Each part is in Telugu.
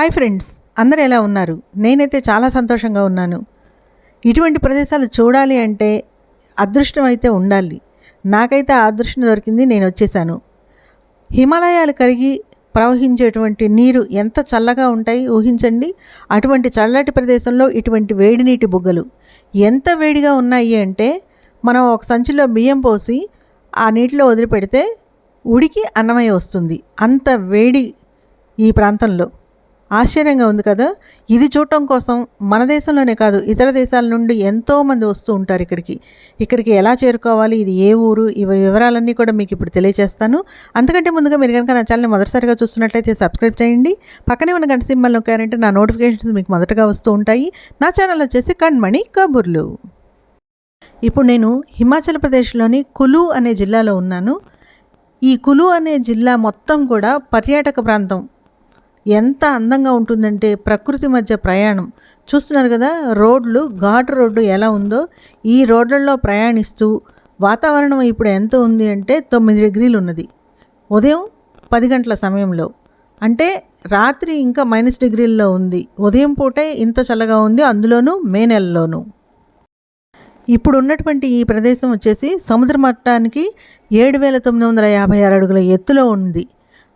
హాయ్ ఫ్రెండ్స్ అందరు ఎలా ఉన్నారు? నేనైతే చాలా సంతోషంగా ఉన్నాను. ఇటువంటి ప్రదేశాలు చూడాలి అంటే అదృష్టం అయితే ఉండాలి. నాకైతే ఆ అదృష్టం దొరికింది నేను వచ్చేసాను. హిమాలయాలు కరిగి ప్రవహించేటువంటి నీరు ఎంత చల్లగా ఉంటాయి ఊహించండి. అటువంటి చల్లటి ప్రదేశంలో ఇటువంటి వేడి నీటి బుగ్గలు ఎంత వేడిగా ఉన్నాయి అంటే మనం ఒక సంచిలో బియ్యం పోసి ఆ నీటిలో వదిలిపెడితే ఉడికి అన్నమయ్య వస్తుంది. అంత వేడి ఈ ప్రాంతంలో. ఆశ్చర్యంగా ఉంది కదా? ఇది చూడటం కోసం మన దేశంలోనే కాదు ఇతర దేశాల నుండి ఎంతోమంది వస్తూ ఉంటారు ఇక్కడికి. ఇక్కడికి ఎలా చేరుకోవాలి? ఇది ఏ ఊరు? ఇవి వివరాలన్నీ కూడా మీకు ఇప్పుడు తెలియజేస్తాను అంతకంటే ముందుగా మీరు కనుక నా ఛానల్ని మొదటిసారిగా చూస్తున్నట్లయితే సబ్స్క్రైబ్ చేయండి. పక్కనే ఉన్న గంట సింబల్ నొక్కారంటే నా నోటిఫికేషన్స్ మీకు మొదటగా వస్తూ ఉంటాయి. నా ఛానల్ వచ్చేసి కణ్మణి కబుర్లు. ఇప్పుడు నేను హిమాచల్ ప్రదేశ్లోని కులు అనే జిల్లాలో ఉన్నాను. ఈ కులు అనే జిల్లా మొత్తం కూడా పర్యాటక ప్రాంతం. ఎంత అందంగా ఉంటుందంటే ప్రకృతి మధ్య ప్రయాణం. చూస్తున్నారు కదా రోడ్లు ఘాటు రోడ్డు ఎలా ఉందో. ఈ రోడ్లలో ప్రయాణిస్తూ వాతావరణం ఇప్పుడు ఎంత ఉంది అంటే తొమ్మిది డిగ్రీలు ఉన్నది. ఉదయం పది గంటల సమయంలో. అంటే రాత్రి ఇంకా మైనస్ డిగ్రీల్లో ఉంది. ఉదయం పూటే ఇంత చల్లగా ఉంది అందులోనూ మే నెలలోనూ. ఇప్పుడు ఉన్నటువంటి ఈ ప్రదేశం వచ్చేసి సముద్ర మట్టానికి ఏడు వేల తొమ్మిది వందల యాభై ఆరు అడుగుల ఎత్తులో ఉంది.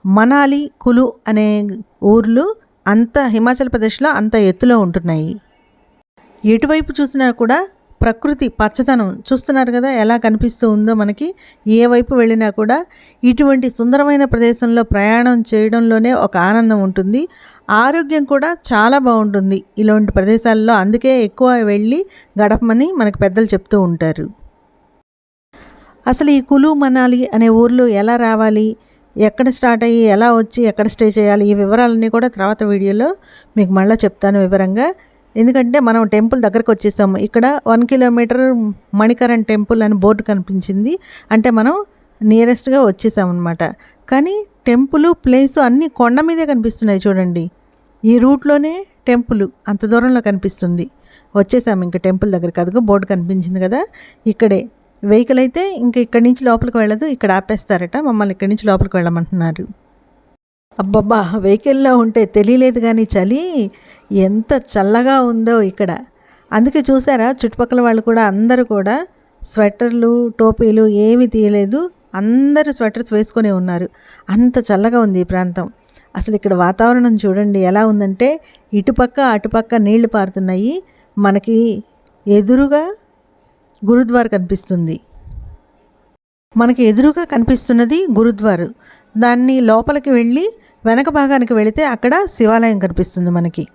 మనాలి కులు అనే ఊర్లు అంత హిమాచల్ ప్రదేశ్లో అంత ఎత్తులో ఉంటున్నాయి. ఎటువైపు చూసినా కూడా ప్రకృతి పచ్చదనం చూస్తున్నారు కదా ఎలా కనిపిస్తూ ఉందో మనకి. ఏ వైపు వెళ్ళినా కూడా ఇటువంటి సుందరమైన ప్రదేశంలో ప్రయాణం చేయడంలోనే ఒక ఆనందం ఉంటుంది. ఆరోగ్యం కూడా చాలా బాగుంటుంది ఇలాంటి ప్రదేశాల్లో. అందుకే ఎక్కువ వెళ్ళి గడపమని మనకు పెద్దలు చెప్తూ ఉంటారు. అసలు ఈ కులు మనాలి అనే ఊర్లో ఎలా రావాలి? ఎక్కడ స్టార్ట్ అయ్యి ఎలా వచ్చి ఎక్కడ స్టే చేయాలి ఈ వివరాలన్నీ కూడా తర్వాత వీడియోలో మీకు మళ్ళీ చెప్తాను వివరంగా. ఎందుకంటే మనం టెంపుల్ దగ్గరకు వచ్చేసాము. ఇక్కడ వన్ కిలోమీటర్ మణికరణ్ టెంపుల్ అని బోర్డు కనిపించింది. అంటే మనం నియరెస్ట్గా వచ్చేసామన్నమాట. కానీ టెంపుల్ ప్లేసు అన్నీ కొండ మీదే కనిపిస్తున్నాయి చూడండి. ఈ రూట్లోనే టెంపుల్ అంత దూరంలో కనిపిస్తుంది. వచ్చేసాము ఇంకా టెంపుల్ దగ్గరికి. అదిగో బోర్డు కనిపించింది కదా. ఇక్కడే వెహికల్ అయితే ఇంక ఇక్కడి నుంచి లోపలికి వెళ్ళదు ఇక్కడ ఆపేస్తారట మమ్మల్ని ఇక్కడి నుంచి లోపలికి వెళ్ళమంటున్నారు. అబ్బబ్బా వెహికల్లో ఉంటే తెలియలేదు కానీ చలి ఎంత చల్లగా ఉందో ఇక్కడ. అందుకే చూసారా చుట్టుపక్కల వాళ్ళు కూడా అందరూ కూడా స్వెటర్లు టోపీలు ఏమీ తీయలేదు అందరూ స్వెటర్స్ వేసుకొని ఉన్నారు. అంత చల్లగా ఉంది ఈ ప్రాంతం. అసలు ఇక్కడ వాతావరణం చూడండి ఎలా ఉందంటే ఇటుపక్క అటుపక్క నీళ్ళు పారుతున్నాయి. మనకి ఎదురుగా గురుద్వార కనిపిస్తుంది. మనకి ఎదురుగా కనిపిస్తున్నది గురుద్వారు. దాన్ని లోపలికి వెళ్ళి వెనక భాగానికి వెళితే అక్కడ శివాలయం కనిపిస్తుంది మనకి.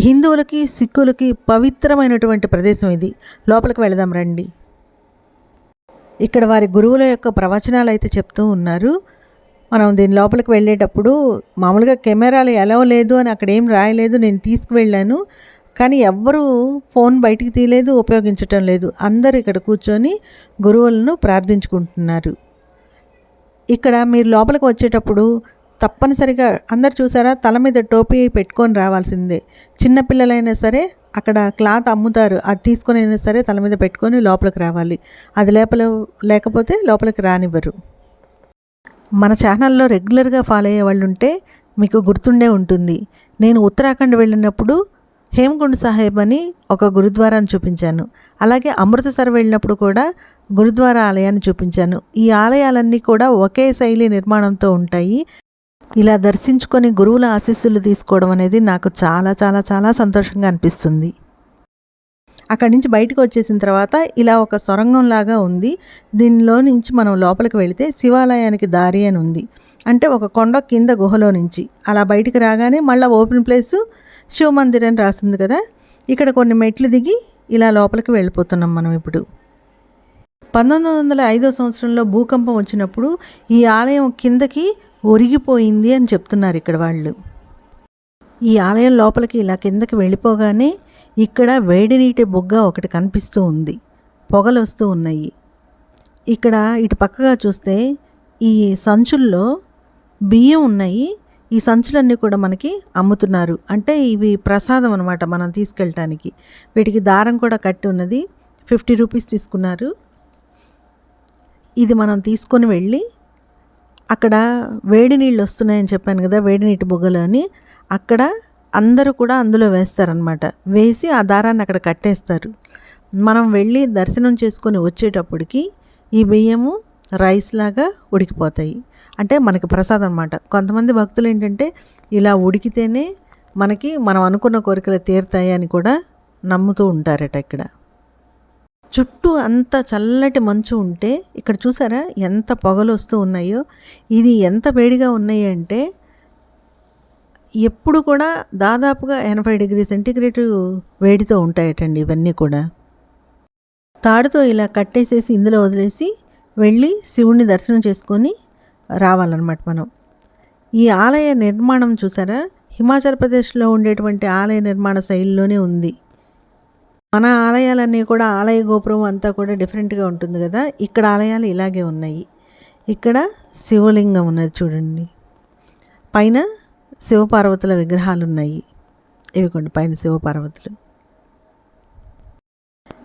హిందువులకి సిక్కులకి పవిత్రమైనటువంటి ప్రదేశం ఇది. లోపలికి వెళదాం రండి. ఇక్కడ వారి గురువుల యొక్క ప్రవచనాలు అయితే చెప్తూ ఉన్నారు. మనం దీని లోపలికి వెళ్ళేటప్పుడు మామూలుగా కెమెరాలు ఎలా లేదు అని అక్కడ ఏం రాయలేదు. నేను తీసుకువెళ్ళాను. కానీ ఎవ్వరూ ఫోన్ బయటికి తీయలేదు ఉపయోగించటం లేదు. అందరూ ఇక్కడ కూర్చొని గురువులను ప్రార్థించుకుంటున్నారు. ఇక్కడ మీరు లోపలికి వచ్చేటప్పుడు తప్పనిసరిగా అందరు చూసారా? తల మీద టోపీ పెట్టుకొని రావాల్సిందే. చిన్నపిల్లలైనా సరే అక్కడ క్లాత్ అమ్ముతారు. అది తీసుకొని అయినా సరే తల మీద పెట్టుకొని లోపలికి రావాలి. అది లేపల లేకపోతే లోపలికి రానివ్వరు. మన ఛానల్లో రెగ్యులర్గా ఫాలో అయ్యే వాళ్ళు ఉంటే మీకు గుర్తుండే ఉంటుంది. నేను ఉత్తరాఖండ్ వెళ్ళినప్పుడు హేమకుండ్ సాహెబ్ అని ఒక గురుద్వారాన్ని చూపించాను. అలాగే అమృతసర్ వెళ్ళినప్పుడు కూడా గురుద్వారా ఆలయాన్ని చూపించాను. ఈ ఆలయాలన్నీ కూడా ఒకే శైలి నిర్మాణంతో ఉంటాయి. ఇలా దర్శించుకొని గురువుల ఆశీస్సులు తీసుకోవడం అనేది నాకు చాలా చాలా చాలా సంతోషంగా అనిపిస్తుంది. అక్కడి నుంచి బయటకు వచ్చేసిన తర్వాత ఇలా ఒక సొరంగం లాగా ఉంది. దీనిలో నుంచి మనం లోపలికి వెళితే శివాలయానికి దారి అని ఉంది. అంటే ఒక కొండ కింద గుహలో నుంచి. అలా బయటికి రాగానే మళ్ళీ ఓపెన్ ప్లేసు శివమందిర్ అని రాసింది కదా? ఇక్కడ కొన్ని మెట్లు దిగి ఇలా లోపలికి వెళ్ళిపోతున్నాం మనం ఇప్పుడు. పంతొమ్మిది వందల ఐదో సంవత్సరంలో భూకంపం వచ్చినప్పుడు ఈ ఆలయం కిందకి ఒరిగిపోయింది అని చెప్తున్నారు ఇక్కడ వాళ్ళు. ఈ ఆలయం లోపలికి ఇలా కిందకి వెళ్ళిపోగానే ఇక్కడ వేడి నీటి బొగ్గ ఒకటి కనిపిస్తూ ఉంది. పొగలు వస్తూ ఉన్నాయి. ఇక్కడ ఇటు పక్కగా చూస్తే ఈ సంచుల్లో బియ్యం ఉన్నాయి. ఈ సంచులన్నీ కూడా మనకి అమ్ముతున్నారు. అంటే ఇవి ప్రసాదం అనమాట మనం తీసుకెళ్ళటానికి. వీటికి దారం కూడా కట్టి ఉన్నది. ఫిఫ్టీ రూపీస్ తీసుకున్నారు. ఇది మనం తీసుకొని వెళ్ళి అక్కడ వేడి నీళ్ళు వస్తున్నాయని చెప్పాను కదా వేడి నీటి బుగ్గలు అని. అక్కడ అందరూ కూడా అందులో వేస్తారనమాట వేసి ఆ దారాన్ని అక్కడ కట్టేస్తారు. మనం వెళ్ళి దర్శనం చేసుకొని వచ్చేటప్పటికి ఈ బియ్యము రైస్ లాగా ఉడికిపోతాయి. అంటే మనకి ప్రసాదం అనమాట కొంతమంది భక్తులు ఏంటంటే ఇలా ఉడికితేనే మనకి మనం అనుకున్న కోరికలు తీరుతాయి అని కూడా నమ్ముతూ ఉంటారట ఇక్కడ. చుట్టూ అంత చల్లటి మంచు ఉంటే ఇక్కడ చూసారా ఎంత పొగలు వస్తూ ఉన్నాయో ఇది ఎంత వేడిగా ఉన్నాయి అంటే ఎప్పుడు కూడా దాదాపుగా ఎనభై డిగ్రీ సెంటీగ్రేడ్ వేడితో ఉంటాయటండి ఇవన్నీ కూడా. తాడుతో ఇలా కట్టేసేసి ఇందులో వదిలేసి వెళ్ళి శివుణ్ణి దర్శనం చేసుకొని రావాలన్నమాట మనం. ఈ ఆలయ నిర్మాణం చూసారా? హిమాచల్ ప్రదేశ్లో ఉండేటువంటి ఆలయ నిర్మాణ శైలిలోనే ఉంది. మన ఆలయాలన్నీ కూడా ఆలయ గోపురం అంతా కూడా డిఫరెంట్గా ఉంటుంది కదా? ఇక్కడ ఆలయాలు ఇలాగే ఉన్నాయి. ఇక్కడ శివలింగం ఉన్నది చూడండి. పైన శివపార్వతుల విగ్రహాలు ఉన్నాయి ఇవి కొన్ని పైన శివపార్వతులు.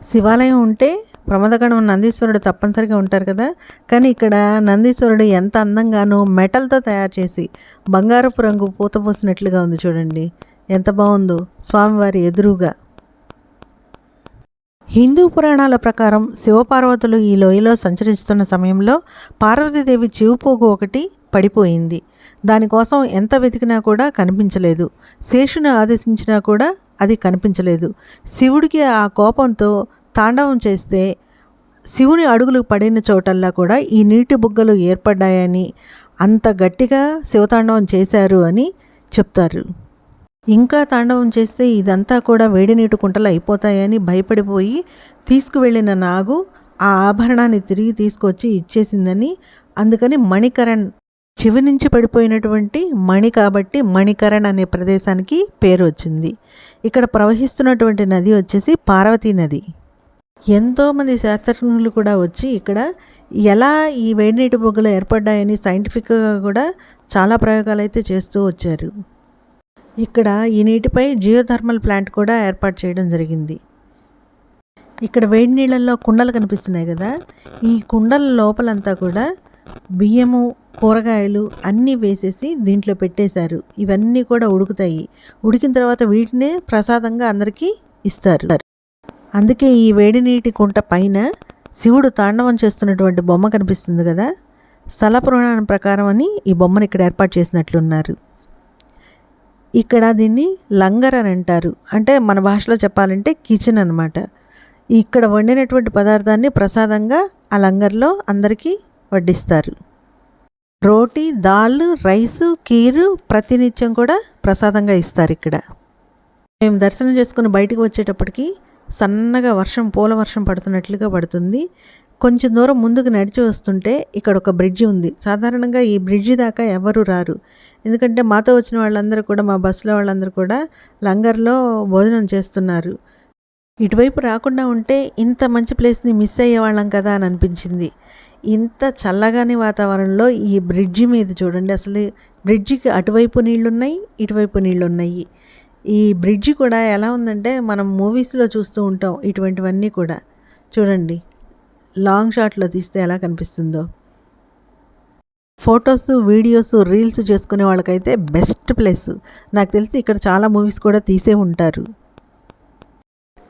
శివాలయం ఉంటే ప్రమదగణం నందీశ్వరుడు తప్పనిసరిగా ఉంటారు కదా. కానీ ఇక్కడ నందీశ్వరుడు ఎంత అందంగానో మెటల్తో తయారు చేసి బంగారపు రంగు పూత పూసినట్లుగా ఉంది చూడండి. ఎంత బాగుందో స్వామివారి ఎదురుగా. హిందూ పురాణాల ప్రకారం శివపార్వతులు ఈ లోయలో సంచరిస్తున్న సమయంలో పార్వతీదేవి చెవిపోగు ఒకటి పడిపోయింది. దానికోసం ఎంత వెతికినా కూడా కనిపించలేదు. శేషుని ఆదేశించినా కూడా అది కనిపించలేదు. శివుడికి ఆ కోపంతో తాండవం చేస్తే శివుని అడుగులు పడిన చోటల్లా కూడా ఈ నీటి బుగ్గలు ఏర్పడ్డాయని అంత గట్టిగా శివతాండవం చేశారు అని చెప్తారు. ఇంకా తాండవం చేస్తే ఇదంతా కూడా వేడి నీటి కుంటలు అయిపోతాయని భయపడిపోయి తీసుకువెళ్ళిన నాగు ఆ ఆభరణాన్ని తిరిగి తీసుకొచ్చి ఇచ్చేసిందని అందుకని మణికరణ్ చివి నుంచి పడిపోయినటువంటి మణి కాబట్టి మణికరణ్ అనే ప్రదేశానికి పేరు వచ్చింది. ఇక్కడ ప్రవహిస్తున్నటువంటి నది వచ్చేసి పార్వతీ నది. ఎంతోమంది శాస్త్రజ్ఞులు కూడా వచ్చి ఇక్కడ ఎలా ఈ వేడినీటి బొగ్గలు ఏర్పడ్డాయని సైంటిఫిక్గా కూడా చాలా ప్రయోగాలు అయితే చేస్తూ వచ్చారు. ఇక్కడ ఈ నీటిపై జియోథర్మల్ ప్లాంట్ కూడా ఏర్పాటు చేయడం జరిగింది. ఇక్కడ వేడి నీళ్ళల్లో కుండలు కనిపిస్తున్నాయి కదా ఈ కుండల లోపలంతా కూడా బియ్యము కూరగాయలు అన్నీ వేసేసి దీంట్లో పెట్టేశారు. ఇవన్నీ కూడా ఉడుకుతాయి. ఉడికిన తర్వాత వీటినే ప్రసాదంగా అందరికీ ఇస్తారు. అందుకే ఈ వేడి నీటి కుంట పైన శివుడు తాండవం చేస్తున్నటువంటి బొమ్మ కనిపిస్తుంది కదా. స్థల పురాణం ప్రకారం అని ఈ బొమ్మను ఇక్కడ ఏర్పాటు చేసినట్లున్నారు. ఇక్కడ దీన్ని లంగర్ అని అంటారు. అంటే మన భాషలో చెప్పాలంటే కిచెన్ అనమాట ఇక్కడ వండినటువంటి పదార్థాన్ని ప్రసాదంగా ఆ లంగర్లో అందరికీ వడ్డిస్తారు. రోటీ దాల్ రైసు కీరు ప్రతినిత్యం కూడా ప్రసాదంగా ఇస్తారు ఇక్కడ. మేము దర్శనం చేసుకుని బయటకు వచ్చేటప్పటికి సన్నగా వర్షం పూల వర్షం పడుతున్నట్లుగా పడుతుంది. కొంచెం దూరం ముందుకు నడిచి వస్తుంటే ఇక్కడ ఒక బ్రిడ్జి ఉంది. సాధారణంగా ఈ బ్రిడ్జి దాకా ఎవరు రారు. ఎందుకంటే మాతో వచ్చిన వాళ్ళందరూ కూడా మా బస్సులో వాళ్ళందరూ కూడా లంగర్లో భోజనం చేస్తున్నారు. ఇటువైపు రాకుండా ఉంటే ఇంత మంచి ప్లేస్ని మిస్ అయ్యేవాళ్ళం కదా అని అనిపించింది. ఇంత చల్లగాని వాతావరణంలో ఈ బ్రిడ్జి మీద చూడండి. అసలు బ్రిడ్జికి అటువైపు నీళ్ళున్నాయి ఇటువైపు నీళ్ళున్నాయి. ఈ బ్రిడ్జ్ కూడా ఎలా ఉందంటే మనం మూవీస్లో చూస్తూ ఉంటాం ఇటువంటివన్నీ కూడా. చూడండి లాంగ్ షాట్లో తీస్తే ఎలా కనిపిస్తుందో. ఫొటోస్ వీడియోస్ రీల్స్ చేసుకునే వాళ్ళకైతే బెస్ట్ ప్లేస్ నాకు తెలిసి ఇక్కడ చాలా మూవీస్ కూడా తీసే ఉంటారు.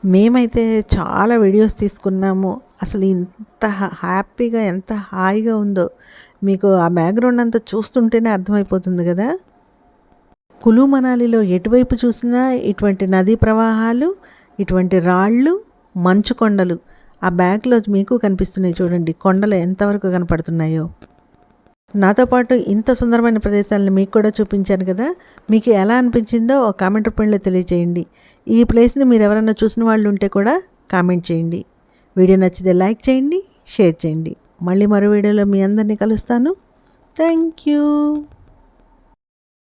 మేమైతే చాలా వీడియోస్ తీసుకున్నాము. అసలు ఇంత హ్యాపీగా ఎంత హాయిగా ఉందో. మీకు ఆ బ్యాక్గ్రౌండ్ అంతా చూస్తుంటేనే అర్థమైపోతుంది కదా? కులు మనాలిలో ఎటువైపు చూసినా ఇటువంటి నదీ ప్రవాహాలు ఇటువంటి రాళ్ళు మంచు కొండలు. ఆ బ్యాగ్లో మీకు కనిపిస్తున్నాయి చూడండి. కొండలు ఎంతవరకు కనపడుతున్నాయో. నాతో పాటు ఇంత సుందరమైన ప్రదేశాలను మీకు కూడా చూపించాను కదా. మీకు ఎలా అనిపించిందో ఒక కామెంట్ రూపంలో తెలియజేయండి. ఈ ప్లేస్ని మీరు ఎవరైనా చూసిన వాళ్ళు ఉంటే కూడా కామెంట్ చేయండి. వీడియో నచ్చితే లైక్ చేయండి షేర్ చేయండి. మళ్ళీ మరో వీడియోలో మీ అందరినీ కలుస్తాను. Thank you.